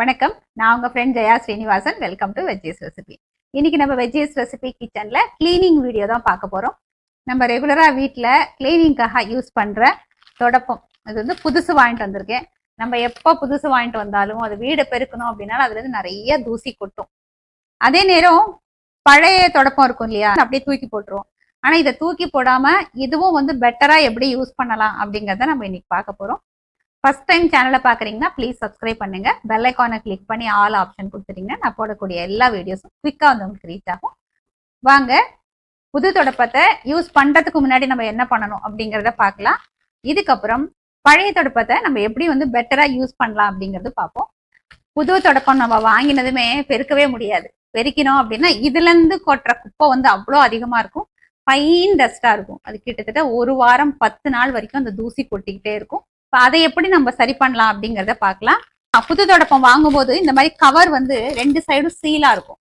வணக்கம். நான் உங்க friend Jaya Srinivasan. Welcome to veggies recipe இன்னைக்கு நம்ம வெஜ்ஜீஸ் ரெசிபி கிச்சன்ல கிளீனிங் வீடியோ தான் பார்க்க போறோம். நம்ம ரெகுலரா வீட்டில் கிளீனிங்காக யூஸ் பண்ற தொடப்பம். அது வந்து புதுசு வாங்கிட்டு வந்திருக்கேன். நம்ம எப்போ புதுசு வாங்கிட்டு வந்தாலும் அது வீடை பெருக்கணும் அப்படின்னாலும் அதுல இருந்து நிறைய தூசி கொட்டும். அதே நேரம் பழைய தொடப்பம் இருக்கும் இல்லையா? அப்படியே தூக்கி போட்டுருவோம். ஆனா இதை தூக்கி போடாம இதுவும் வந்து பெட்டரா எப்படி யூஸ் பண்ணலாம் அப்படிங்கிறத நம்ம இன்னைக்கு பார்க்க போறோம். ஃபர்ஸ்ட் டைம் சேனலை பார்க்குறீங்கன்னா ப்ளீஸ் சப்ஸ்கிரைப் பண்ணுங்க. பெல் ஐக்கானை கிளிக் பண்ணி ஆல் ஆப்ஷன் கொடுத்துட்டீங்கன்னா நான் போடக்கூடிய எல்லா வீடியோஸும் குவிக்காக வந்து உங்களுக்கு ரீச் ஆகும். வாங்க புது தொடப்பத்தை யூஸ் பண்ணுறதுக்கு முன்னாடி நம்ம என்ன பண்ணணும் அப்படிங்கிறத பார்க்கலாம். இதுக்கப்புறம் பழைய தொடப்பத்தை நம்ம எப்படி வந்து பெட்டராக யூஸ் பண்ணலாம் அப்படிங்கிறது பார்ப்போம். புது தொடப்பம் நம்ம வாங்கினதுமே பெருக்கவே முடியாது. பெருக்கினோம் அப்படின்னா இதுலேருந்து கொட்டுற குப்பை வந்து அவ்வளோ அதிகமாக இருக்கும். ஃபைன் டஸ்ட்டாக இருக்கும். அது கிட்டத்தட்ட ஒரு வாரம் பத்து நாள் வரைக்கும் அந்த தூசி கொட்டிக்கிட்டே இருக்கும். இப்போ அதை எப்படி நம்ம சரி பண்ணலாம் அப்படிங்கிறத பார்க்கலாம். புது தொடப்பம் வாங்கும்போது இந்த மாதிரி கவர் வந்து ரெண்டு சைடும் சீலா இருக்கும்.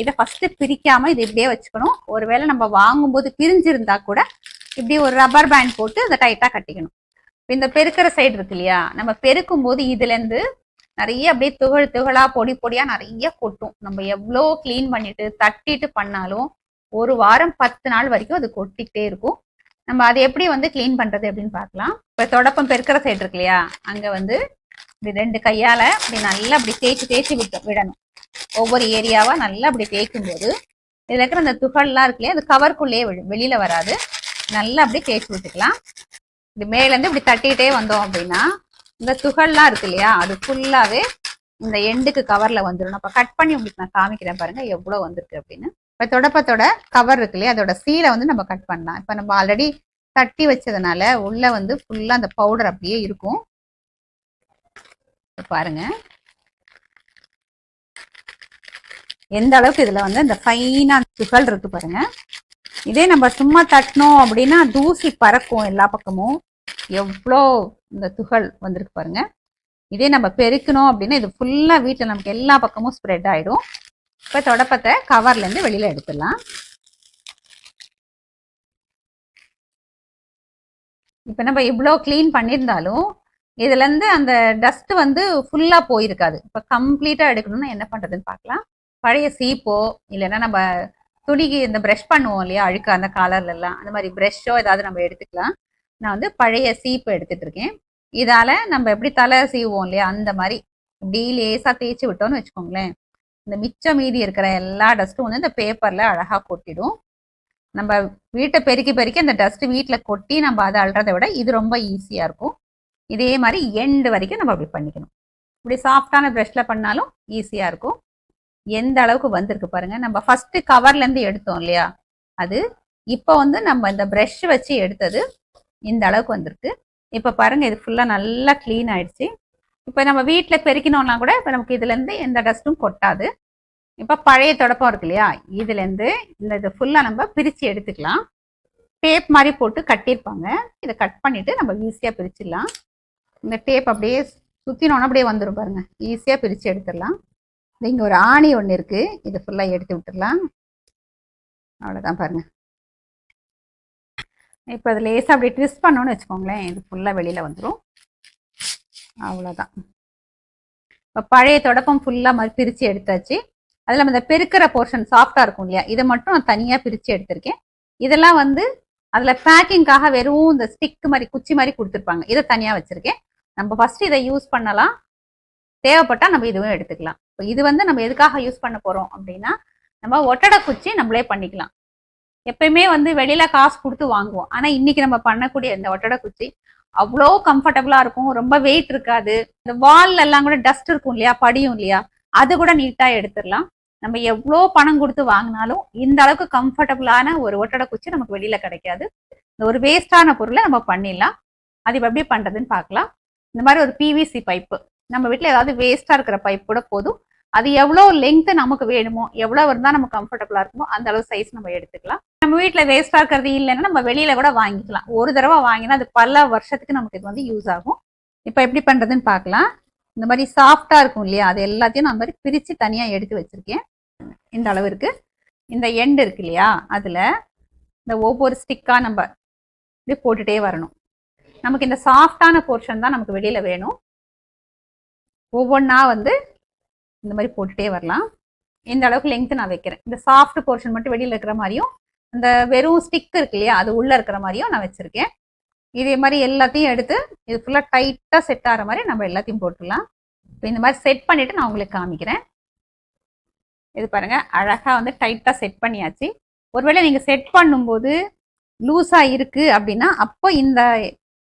இதை ஃபர்ஸ்ட் பிரிக்காம இது இப்படியே வச்சுக்கணும். ஒருவேளை நம்ம வாங்கும்போது பிரிஞ்சிருந்தா கூட இப்படி ஒரு ரப்பர் பேண்ட் போட்டு அதை டைட்டா கட்டிக்கணும். இந்த பெருக்கிற சைடு இருக்கு இல்லையா? நம்ம பெருக்கும் போது இதுல இருந்து நிறைய அப்படியே துகள் துகளா பொடி பொடியா நிறைய கொட்டும். நம்ம எவ்வளோ க்ளீன் பண்ணிட்டு தட்டிட்டு பண்ணாலும் ஒரு வாரம் பத்து நாள் வரைக்கும் அது கொட்டிக்கிட்டே இருக்கும். நம்ம அதை எப்படி வந்து க்ளீன் பண்றது அப்படின்னு பார்க்கலாம். இப்போ தொடப்பம் பெருக்கிற சைடு இருக்கு இல்லையா? அங்கே வந்து இப்படி ரெண்டு கையால இப்படி நல்லா அப்படி தேய்ச்சி தேய்ச்சி விட்டு விடணும். ஒவ்வொரு ஏரியாவா நல்லா அப்படி தேய்க்கும் போது இதுல இருக்கிற அந்த துகள்லாம் இருக்கு இல்லையா? அது கவர்க்குள்ளேயே விழும் வெளியில வராது. நல்லா அப்படி தேய்ச்சி விட்டுக்கலாம். இது மேலேருந்து இப்படி தட்டிக்கிட்டே வந்தோம் அப்படின்னா இந்த துகள்லாம் இருக்கு இல்லையா? அது ஃபுல்லாவே இந்த எண்டுக்கு கவர்ல வந்துடும் அப்ப கட் பண்ணி உங்களுக்கு நான் காமிக்கிறேன் பாருங்க எவ்வளவு வந்திருக்கு அப்படின்னு. இப்போ தொடப்பத்தோட கவர் இருக்கு இல்லையா? அதோட சீலை வந்து நம்ம கட் பண்ணலாம். இப்போ நம்ம ஆல்ரெடி தட்டி வச்சதுனால உள்ள வந்து ஃபுல்லா அந்த பவுடர் அப்படியே இருக்கும். பாருங்க. எந்த அளவுக்கு இதுல வந்து இந்த ஃபைனாக துகள் இருக்கு பாருங்க. இதே நம்ம சும்மா தட்டினோம் அப்படின்னா தூசி பறக்கும் எல்லா பக்கமும். எவ்வளோ இந்த துகள் வந்திருக்கு பாருங்க. இதே நம்ம பெருக்கணும் அப்படின்னா இது ஃபுல்லாக வீட்டில் நமக்கு எல்லா பக்கமும் ஸ்ப்ரெட் ஆகிடும் இப்போ தொடப்பத்தை கவர்ல இருந்து எடுத்துடலாம். இப்போ நம்ம இவ்வளோ க்ளீன் பண்ணியிருந்தாலும் இதுல இருந்து அந்த டஸ்ட் வந்து ஃபுல்லா போயிருக்காது. இப்போ கம்ப்ளீட்டா எடுக்கணும்னா என்ன பண்றதுன்னு பார்க்கலாம். பழைய சீப்போ இல்லைன்னா நம்ம துணிக்கு இந்த ப்ரஷ் பண்ணுவோம் இல்லையா அழுக்கு அந்த காலர்ல எல்லாம். அந்த மாதிரி ப்ரெஷ்ஷோ ஏதாவது நம்ம எடுத்துக்கலாம். நான் வந்து பழைய சீப்பு எடுத்துட்டு இருக்கேன். இதால நம்ம எப்படி தலை சீவோம் இல்லையா அந்த மாதிரி. இப்படி லேசா தேய்ச்சி விட்டோம்னு வச்சுக்கோங்களேன். இந்த மிச்சம் மீதி இருக்கிற எல்லா டஸ்ட்டும் வந்து இந்த பேப்பரில் அழகாக கொட்டிடும். நம்ம வீட்டை பெருக்கி பெருக்கி அந்த டஸ்ட்டு வீட்டில் கொட்டி நம்ம அதை அழுறதை விட இது ரொம்ப ஈஸியாக இருக்கும். இதே மாதிரி எண்டு வரைக்கும் நம்ம அப்படி பண்ணிக்கணும். இப்படி சாஃப்டான ப்ரெஷ்ஷில் பண்ணாலும் ஈஸியாக இருக்கும். எந்த அளவுக்கு வந்திருக்கு பாருங்கள் நம்ம ஃபஸ்ட்டு கவர்லேருந்து எடுத்தோம் இல்லையா? அது இப்போ வந்து நம்ம இந்த ப்ரெஷ் வச்சு எடுத்தது இந்த அளவுக்கு வந்திருக்கு. இப்போ பாருங்கள் இது ஃபுல்லாக நல்லா க்ளீன் ஆயிடுச்சு. இப்போ நம்ம வீட்டில் பெருக்கினோம்னா கூட இப்போ நமக்கு இதுலேருந்து எந்த டஸ்ட்டும் கொட்டாது. இப்போ பழைய தொடப்பம் இருக்கு இல்லையா? இதுலேருந்து இந்த இது ஃபுல்லாக நம்ம பிரித்து எடுத்துக்கலாம். டேப் மாதிரி போட்டு கட்டியிருப்பாங்க. இதை கட் பண்ணிவிட்டு நம்ம ஈஸியாக பிரிச்சிடலாம். இந்த டேப் அப்படியே சுற்றினோன்னா அப்படியே வந்துடும் பாருங்க. ஈஸியாக பிரித்து எடுத்துடலாம். இங்கே ஒரு ஆணி ஒன்று இருக்குது இதை ஃபுல்லாக எடுத்து விட்டுடலாம். அவ்வளோதான் பாருங்க. இப்போ அது லேசாக அப்படி ட்விஸ்ட் பண்ணோன்னு வச்சுக்கோங்களேன். இது ஃபுல்லாக வெளியில் வந்துடும் அவ்வளோதான் இப்போ பழைய தொடப்பம் ஃபுல்லாக மாதிரி பிரித்து எடுத்தாச்சு. அதில் நம்ம இந்த பெருக்கிற போர்ஷன் சாஃப்டாக இருக்கும் இல்லையா? இதை மட்டும் நான் தனியாக பிரித்து எடுத்திருக்கேன். இதெல்லாம் வந்து அதில் பேக்கிங்காக வெறும் இந்த ஸ்டிக் மாதிரி குச்சி மாதிரி கொடுத்துருப்பாங்க. இதை தனியாக வச்சுருக்கேன். நம்ம ஃபர்ஸ்ட் இதை யூஸ் பண்ணலாம். தேவைப்பட்டால் நம்ம இதுவும் எடுத்துக்கலாம். இப்போ இது வந்து நம்ம எதுக்காக யூஸ் பண்ண போகிறோம் அப்படின்னா நம்ம ஒட்டடை குச்சி நம்மளே பண்ணிக்கலாம். எப்பயுமே வந்து வெளியில காசு கொடுத்து வாங்குவோம். ஆனா இன்னைக்கு நம்ம பண்ணக்கூடிய இந்த ஒட்டடை குச்சி அவ்வளோ கம்ஃபர்டபுளா இருக்கும். ரொம்ப வெயிட் இருக்காது. இந்த வால்ல எல்லாம் கூட டஸ்ட் இருக்கும் இல்லையா? படியும் இல்லையா? அது கூட நீட்டா எடுத்துடலாம். நம்ம எவ்வளோ பணம் கொடுத்து வாங்கினாலும் இந்த அளவுக்கு கம்ஃபர்டபுளான ஒரு ஒட்டடை குச்சி நமக்கு வெளியில கிடைக்காது. இந்த ஒரு வேஸ்டான பொருளை நம்ம பண்ணிடலாம். அது இப்போ எப்படி பண்றதுன்னு பார்க்கலாம். இந்த மாதிரி ஒரு பிவிசி பைப்பு நம்ம வீட்டில் ஏதாவது வேஸ்டா இருக்கிற பைப் கூட போதும். அது எவ்வளோ லெங்த் நமக்கு வேணுமோ எவ்வளோ இருந்தால் நம்ம கம்ஃபர்டபுளாக இருக்குமோ அந்த அளவு சைஸ் நம்ம எடுத்துக்கலாம். நம்ம வீட்டில் வேஸ்ட்டாக இருக்கிறது இல்லைன்னா நம்ம வெளியில கூட வாங்கிக்கலாம். ஒரு தடவை வாங்கினா அது பல வருஷத்துக்கு நமக்கு இது வந்து யூஸ் ஆகும். இப்போ எப்படி பண்ணுறதுன்னு பார்க்கலாம். இந்த மாதிரி சாஃப்டாக இருக்கும் இல்லையா? அது எல்லாத்தையும் நான் மாதிரி பிரித்து தனியாக எடுத்து வச்சிருக்கேன். இந்த அளவு இந்த எண்டு இருக்கு இல்லையா? அதில் இந்த ஒவ்வொரு ஸ்டிக்காக நம்ம இப்படி போட்டுட்டே வரணும். நமக்கு இந்த சாஃப்டான போர்ஷன் தான் நமக்கு வெளியில வேணும். ஒவ்வொன்றா வந்து இந்த மாதிரி போட்டுட்டே வரலாம். இந்த அளவுக்கு லெங்த் நான் வைக்கிறேன். இந்த சாஃப்ட் போர்ஷன் மட்டும் வெளியில் இருக்கிற மாதிரியும் அந்த வெறும் ஸ்டிக் இருக்கு இல்லையா அது உள்ளே இருக்கிற மாதிரியும் நான் வச்சுருக்கேன். இதே மாதிரி எல்லாத்தையும் எடுத்து இது ஃபுல்லாக டைட்டாக செட் ஆகிற மாதிரி நம்ம எல்லாத்தையும் போட்டுடலாம். இப்போ இந்த மாதிரி செட் பண்ணிவிட்டு நான் உங்களுக்கு காமிக்கிறேன். இது பாருங்கள் அழகாக வந்து டைட்டாக செட் பண்ணியாச்சு. ஒருவேளை நீங்கள் செட் பண்ணும்போது லூஸாக இருக்குது அப்படின்னா அப்போ இந்த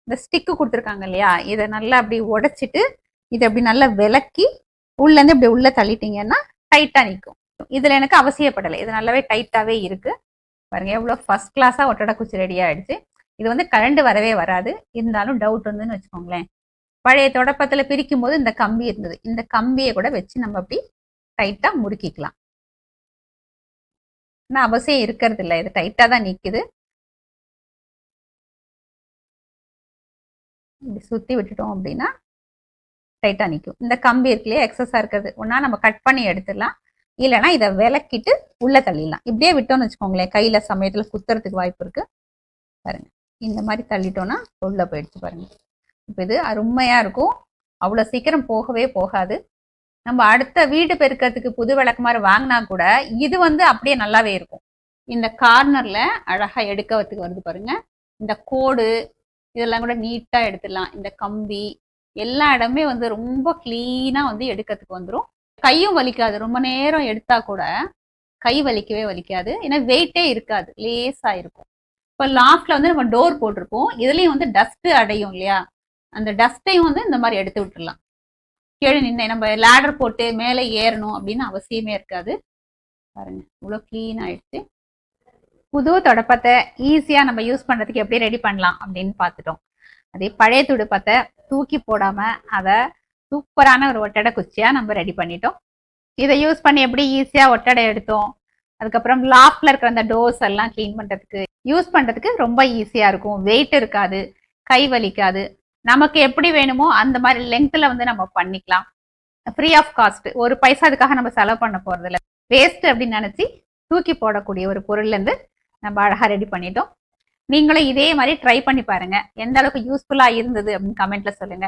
இந்த ஸ்டிக்கு கொடுத்துருக்காங்க இல்லையா இதை நல்லா அப்படி உடைச்சிட்டு இதை அப்படி நல்லா விளக்கி உள்ளேருந்து இப்படி உள்ளே தள்ளிட்டீங்கன்னா டைட்டாக நிற்கும் இதில் எனக்கு அவசியப்படலை. இது நல்லாவே டைட்டாகவே இருக்குது பாருங்க எவ்வளோ ஃபஸ்ட் கிளாஸாக ஒட்டடை குச்சி ரெடி ஆயிடுச்சு. இது வந்து கரண்ட் வரவே வராது. இருந்தாலும் டவுட் வந்துன்னு வச்சுக்கோங்களேன். பழைய தொடப்பத்தில் பிரிக்கும் போது இந்த கம்பி இருந்தது. இந்த கம்பியை கூட வச்சு நம்ம அப்படி டைட்டாக முறுக்கிக்கலாம் ஆனால் அவசியம் இருக்கிறது இல்லை. இது டைட்டாக தான் நிற்குது இப்படி சுற்றி விட்டுட்டோம் அப்படின்னா டைட்டாக நிற்கும் இந்த கம்பி இருக்குல்லையே எக்ஸஸாக இருக்கிறது. ஒன்றா நம்ம கட் பண்ணி எடுத்துடலாம். இல்லைன்னா இதை விளக்கிட்டு உள்ளே தள்ளிடலாம். இப்படியே விட்டோம்னு வச்சுக்கோங்களேன் கையில் சமயத்தில் குத்துறதுக்கு வாய்ப்பு இருக்குது பாருங்க இந்த மாதிரி தள்ளிட்டோம்னா உள்ளே போயிடுச்சு பாருங்க. இப்போ இது அருமையாக இருக்கும். அவ்வளோ சீக்கிரம் போகவே போகாது. நம்ம அடுத்த வீடு பெருக்கிறதுக்கு புது விளக்குமாறு வாங்கினா கூட இது வந்து அப்படியே நல்லாவே இருக்கும். இந்த கார்னரில் அழகாக எடுக்கிறதுக்கு வருது பாருங்க. இந்த கோடு இதெல்லாம் கூட நீட்டாக எடுத்துடலாம். இந்த கம்பி எல்லா இடமே வந்து ரொம்ப க்ளீனாக வந்து எடுக்கிறதுக்கு வந்துடும் கையும் வலிக்காது. ரொம்ப நேரம் எடுத்தா கூட கை வலிக்கவே வலிக்காது. ஏன்னா வெயிட்டே இருக்காது. லேஸா இருக்கும். இப்போ லாஸ்ட்ல வந்து நம்ம டோர் போட்டிருப்போம். இதுலயும் வந்து டஸ்ட் அடையும் இல்லையா? அந்த டஸ்ட்டையும் வந்து இந்த மாதிரி எடுத்து விட்டுடலாம் கீழே நின்று நம்ம லேடர் போட்டு மேலே ஏறணும் அப்படின்னு அவசியமே இருக்காது. பாருங்க. இவ்வளோ க்ளீன் ஆயிடுச்சு. புது தொடப்பத்தை ஈஸியாக நம்ம யூஸ் பண்ணுறதுக்கு எப்படி ரெடி பண்ணலாம் அப்படின்னு பார்த்துட்டோம். அதே பழைய துடுப்பத்தை தூக்கி போடாமல் அதை சூப்பரான ஒரு ஒட்டடை குச்சியாக நம்ம ரெடி பண்ணிட்டோம். இதை யூஸ் பண்ணி எப்படி ஈஸியாக ஒட்டடை எடுத்தோம். அதுக்கப்புறம் லாஃப்டில் இருக்கிற அந்த டோர்ஸ் எல்லாம் க்ளீன் பண்ணுறதுக்கு யூஸ் பண்ணுறதுக்கு ரொம்ப ஈஸியாக இருக்கும். வெயிட் இருக்காது கை வலிக்காது. நமக்கு எப்படி வேணுமோ அந்த மாதிரி லென்த்தில் வந்து நம்ம பண்ணிக்கலாம். ஃப்ரீ ஆஃப் காஸ்ட் ஒரு பைசா அதுக்காக நம்ம செலவு பண்ண போகிறதில்ல வேஸ்ட் அப்படின்னு நினச்சி தூக்கி போடக்கூடிய ஒரு பொருள்லேருந்து நம்ம அழகாக ரெடி பண்ணிட்டோம். நீங்களும் இதே மாதிரி ட்ரை பண்ணி பாருங்க. எந்த அளவுக்கு யூஸ்ஃபுல்லாக இருந்தது அப்படின்னு கமெண்ட்ல சொல்லுங்க.